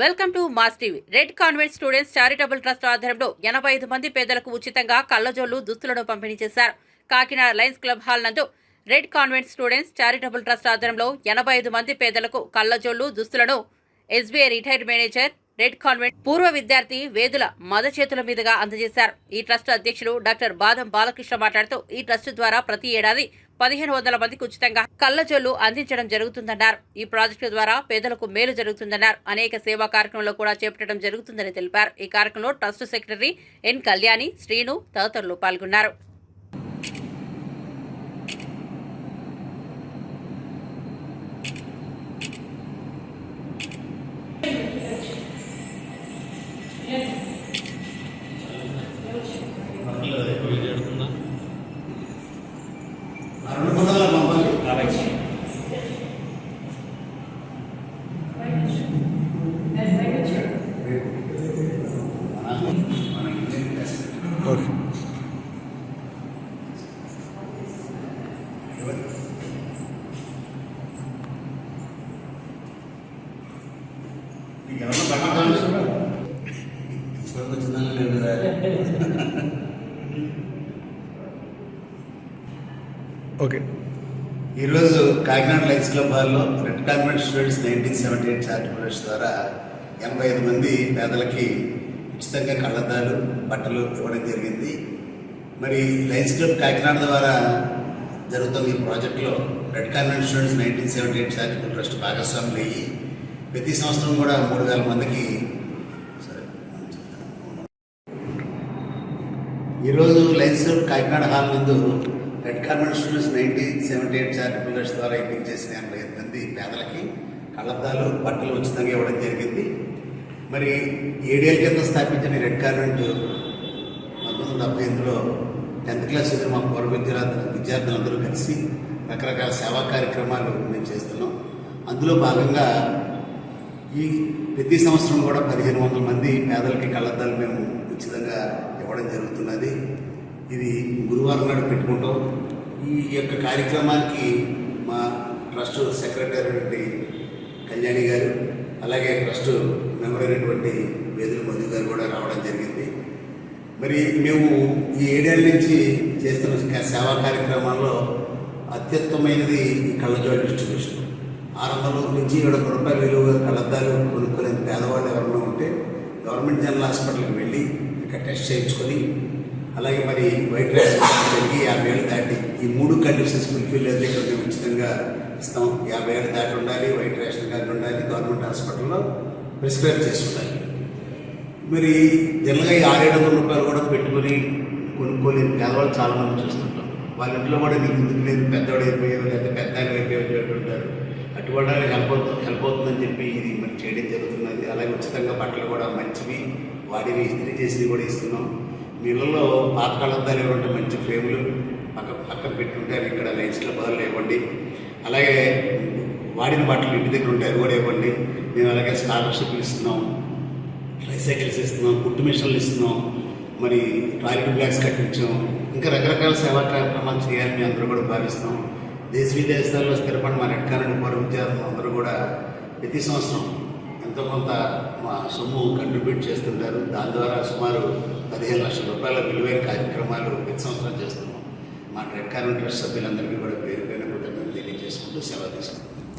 Welcome to Mass TV. Red Convent students charitable trust ఆధ్వర్యంలో ఎనభై ఐదు మంది పేదలకు ఉచితంగా కళ్ళజోళ్ళు దుస్తులను పంపిణీ చేశారు. కాకినాడ లయన్స్ క్లబ్ హాల్ నందు Red Convent students charitable trust ఆధ్వర్యంలో ఎనభై ఐదు మంది పేదలకు కళ్ళజోళ్ళు దుస్తులను SBI retired manager Red Convent పూర్వ విద్యార్థి వేదుల మద చేతుల మీదుగా అందజేశారు. ఈ ట్రస్ట్ అధ్యక్షులు డాక్టర్ బాదం బాలకృష్ణ మాట్లాడుతూ ఈ ట్రస్ట్ ద్వారా ప్రతి ఏడాది పదిహేను వందల మందికి ఉచితంగా కళ్ళజోళ్ళు అందించడం జరుగుతుందన్నారు. ఈ ప్రాజెక్టు ద్వారా పేదలకు మేలు జరుగుతుందన్నారు. అనేక సేవా కార్యక్రమంలో కూడా చేపట్టడం జరుగుతుందని తెలిపారు. ఈ కార్యక్రమంలో trust secretary N Kalyani Srinu తదితరులు పాల్గొన్నారు. రెండు వందల పంపాలి మీకు ఎవరన్నా పక్కన వచ్చిందని లేదు కదా ఓకే. ఈరోజు కాకినాడ లైన్స్ క్లబ్ హాల్లో Red Convent students nineteen seventy eight charitable ద్వారా ఎనభై ఐదు మంది పేదలకి ఉచితంగా కళ్ళద్దాలు బట్టలు ఇవ్వడం జరిగింది. మరి లైన్స్ క్లబ్ కాకినాడ ద్వారా జరుగుతున్న ఈ ప్రాజెక్టులో Red Convent students nineteen seventy eight charitable trust భాగస్వాములు అయ్యి ప్రతి సంవత్సరం కూడా మూడు వేల మందికి ఈరోజు లైన్స్ క్లబ్ కాకినాడ హాల్ నందు Red Convent students nineteen seventy eight charitable trust ద్వారా ఎంపిక చేసిన ఎనభై ఐదు మంది పేదలకి కళ్ళద్దాలు బట్టలు ఉచితంగా ఇవ్వడం జరిగింది. మరి ఏడేళ్ళ కింద స్థాపించిన రెడ్ కార్మెంట్ పంతొమ్మిది వందల డెబ్బై ఎనిమిదిలో టెన్త్ క్లాస్ చదివిన మా పూర్వ విద్యార్థులు విద్యార్థులందరూ కలిసి రకరకాల సేవా కార్యక్రమాలు మేము చేస్తున్నాం. అందులో భాగంగా ఈ ప్రతి సంవత్సరం కూడా పదిహేను వందల మంది పేదలకి కళ్ళద్దాలు మేము ఉచితంగా ఇవ్వడం జరుగుతున్నది. ఇది గురువారం నాడు పెట్టుకుంటాం. ఈ యొక్క కార్యక్రమానికి మా ట్రస్ట్ సెక్రటరీ కళ్యాణి గారు అలాగే ట్రస్ట్ మెంబర్ అయినటువంటి వేదుల మధు గారు కూడా రావడం జరిగింది. మరి మేము ఈ ఏడేళ్ళ నుంచి చేస్తున్న సేవా కార్యక్రమాల్లో అత్యుత్తమైనది ఈ కళ్ళజోడు డిస్ట్రిబ్యూషన్. ఆరంభంలో నుంచి ఏడు రూపాయలు విలువ కళ్ళద్దాలు కొనుక్కునే పేదవాళ్ళు ఎవరైనా ఉంటే గవర్నమెంట్ జనరల్ హాస్పిటల్కి వెళ్ళి ఇక్కడ టెస్ట్ చేయించుకొని అలాగే మరి వైట్ రైస్ వెళ్ళి యాభై ఏళ్ళు దాటి ఈ మూడు కండిషన్స్ ఫుల్ఫిల్ అయితే ఇక్కడ మేము ఉచితంగా ఇస్తాం. యాభై ఏళ్ళు దాటి ఉండాలి వైట్ రేషన్ కార్డు ఉండాలి గవర్నమెంట్ హాస్పిటల్లో ప్రిస్క్రైబ్ చేసి ఉండాలి. మరి జనరల్గా ఈ ఆరేడు వందల రూపాయలు కూడా పెట్టుకొని కొనుక్కోలేని పేదవాళ్ళు చాలామంది చూస్తుంటాం వాళ్ళ ఇంట్లో కూడా నీకు ఎందుకు లేదు? పెద్దవాడు అయిపోయావు లేదా పెద్ద ఆయన అయిపోయావు అంటారు అటువంటి కూడా హెల్ప్ అవుతుంది హెల్ప్ అవుతుందని చెప్పి ఇది మరి చేయడం జరుగుతున్నది. అలాగే ఉచితంగా బట్టలు కూడా మంచివి వాటిని ఇస్త్రీ చేసి కూడా ఇస్తున్నాం. నీళ్ళలో పాత కళ్ళద్దాలు మంచి ఫ్రేములు పక్క పక్కన పెట్టుంటే అవి ఇక్కడ లైన్స్లో బదులు ఇవ్వండి అలాగే వాడిన బట్టలు ఇంటి దగ్గర ఉంటే అవి కూడా ఇవ్వండి. మేము అలాగే స్కాలర్షిప్లు ఇస్తున్నాం ట్రైసైకిల్స్ ఇస్తున్నాం కుట్టు మిషన్లు ఇస్తున్నాం మరి టాయిలెట్ బ్లాక్స్ కట్టించాం. ఇంకా రకరకాల సేవా కార్యక్రమాలు చేయాలని మేము అందరూ కూడా భావిస్తాం దేశ విదేశాల్లో స్థిరపడి మా రెడ్కాలని పూర్వ విద్యార్థులు అందరూ కూడా ప్రతి సంవత్సరం ఎంతో కొంత మా సొమ్ము కంట్రిబ్యూట్ చేస్తుంటారు. దాని ద్వారా సుమారు పదిహేను లక్షల రూపాయల విలువైన కార్యక్రమాలు ప్రతి సంవత్సరం చేస్తున్నాం. మా రెడ్ కార్మెంట్ ట్రస్ట్ సభ్యులందరికీ కూడా పేరు పేరు కృతజ్ఞతలు తెలియజేసుకుంటూ సెలవు తీసుకుంటాం